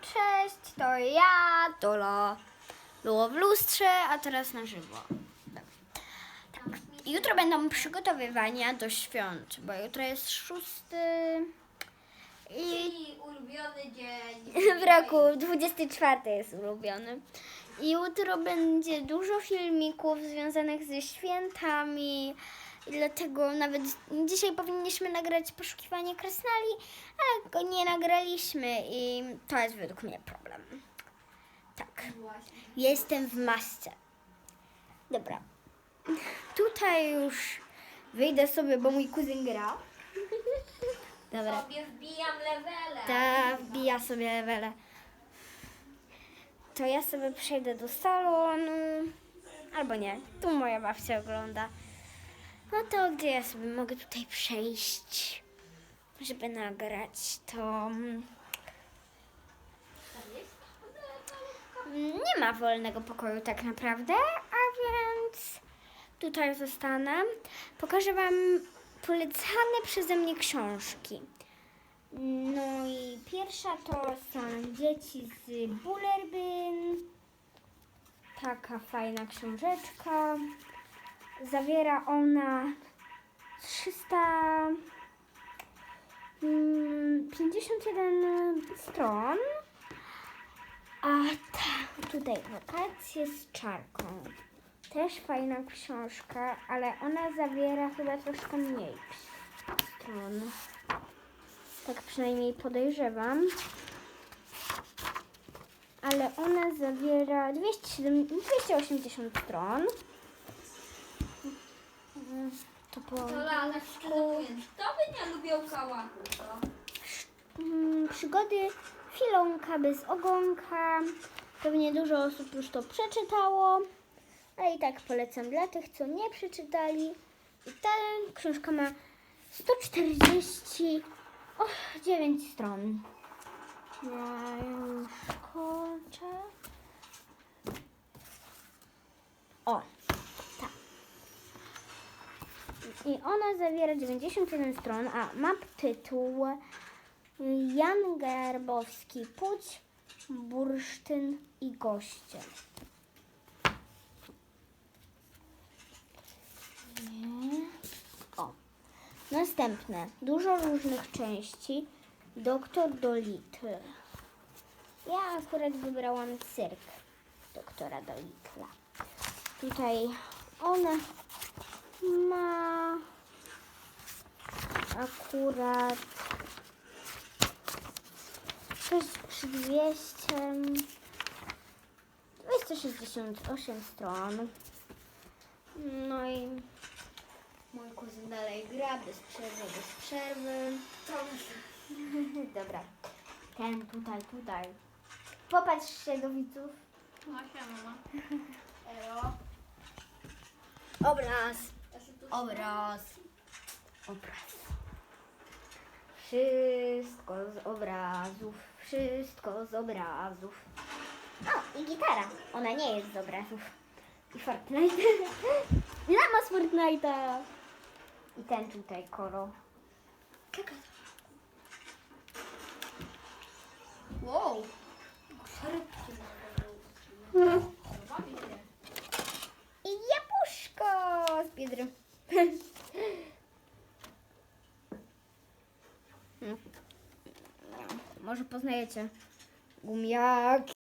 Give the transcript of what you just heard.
Cześć, to ja, Dola. Było w lustrze, a teraz na żywo. Tak. Jutro będą przygotowywania do świąt, bo jutro jest szósty i Czyli ulubiony dzień. w roku 24 jest ulubiony. I jutro będzie dużo filmików związanych ze świętami. Dlatego nawet dzisiaj powinniśmy nagrać poszukiwanie krasnali, ale go nie nagraliśmy i to jest według mnie problem. Tak. Jestem w masce. Dobra. Tutaj już wyjdę sobie, bo mój kuzyn gra. Dobra. Sobie wbijam levele. Ta wbija sobie levele. To ja sobie przejdę do salonu. Albo nie. Tu moja babcia ogląda. No to gdzie ja sobie mogę tutaj przejść, żeby nagrać to. mm, Nie ma wolnego pokoju tak naprawdę, a więc tutaj zostanę. Pokażę Wam polecane przeze mnie książki. No i pierwsza to są dzieci z Bullerbyn. Taka fajna książeczka. Zawiera ona 351 stron. A ta, tutaj wakacje z czarką. Też fajna książka, ale ona zawiera chyba troszkę mniej stron. Tak przynajmniej podejrzewam. Ale ona zawiera 207, 280 stron. To po To lalek mówiąc, kto by nie lubił kałachu, to? Mm, przygody Filonka bez ogonka. Pewnie dużo osób już to przeczytało, ale i tak polecam dla tych, co nie przeczytali. I ta książka ma 149 stron. Ja już kończę. O, tak. I ona zawiera 91 stron, a ma tytuł Jan Garbowski, Puć, Bursztyn i Goście. O. Następne. Dużo różnych części. Doktor Dolittle. Ja akurat wybrałam cyrk doktora Dolittla. Tutaj ona ma akurat coś przy 200 268 stron. No i mój kuzyn dalej gra bez przerwy, bez przerwy. Dobra. Ten tutaj, tutaj. Popatrz się do widzów. No mama. Elo. Obraz. Obraz. Obraz. Wszystko z obrazów. Wszystko z obrazów. O, i gitara. Ona nie jest z obrazów. I Fortnite. Lama z Fortnite'a. I ten tutaj koro. Wow. I jabłuszko z biedry. Hmm. Może poznajecie. Gumiaki.